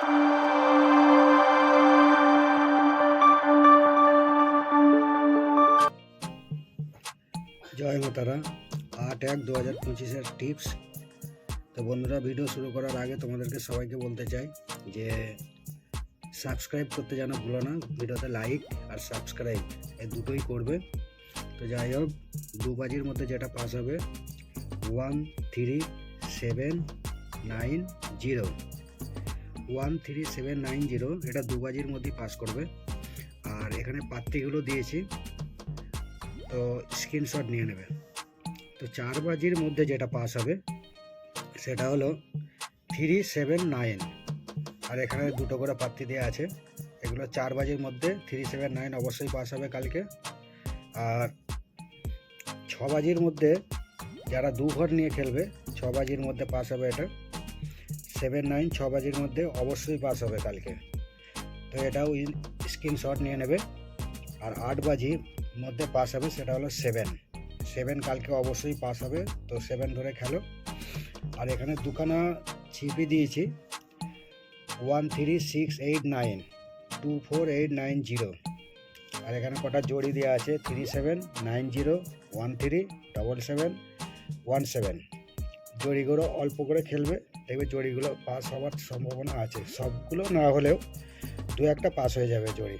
জয় মাতারা আট এক দু হাজার পঁচিশের টিপস তো বন্ধুরা ভিডিও শুরু করার আগে তোমাদেরকে সবাইকে বলতে চাই যে সাবস্ক্রাইব করতে যেন ভুলো না ভিডিওতে লাইক আর সাবস্ক্রাইব এই দুটোই করবে। তো যাই হোক, দু বাজির মধ্যে যেটা পাস হবে one three seven nine zero one three seven nine zero এটা দু বাজির মধ্যেই পাস করবে। আর এখানে পাত্রীগুলো দিয়েছি, তো স্ক্রিনশট নিয়ে নেবে। তো চার বাজির মধ্যে যেটা পাস হবে, সেটা হলো থ্রি সেভেন নাইন আর এখানে দুটো করে পাত্রী দেওয়া আছে, এগুলো চার বাজির মধ্যে থ্রি সেভেন নাইন অবশ্যই পাস হবে কালকে। আর ছ বাজির মধ্যে যারা দু ঘর নিয়ে খেলবে, ছ বাজির মধ্যে পাস হবে এটা। সেভেন, নাইন, ছ বাজির মধ্যে অবশ্যই পাস হবে কালকে। তো এটাও স্ক্রিনশট নিয়ে নেবে। আর আট বাজির মধ্যে পাস হবে, সেটা হলো সেভেন। সেভেন কালকে অবশ্যই পাস হবে, তো সেভেন ধরে খেলো। আর এখানে দুখানা ছিপি দিয়েছি। One three six eight nine, two four eight nine zero. আর এখানে কটা জড়ি দেওয়া আছে, three seven, nine zero, one three, double seven, one seven. জড়িগুলো অল্প করে খেলবে, দেখবে জড়িগুলো পাস হওয়ার সম্ভাবনা আছে। সবগুলো না হলেও দু একটা পাস হয়ে যাবে জড়ি।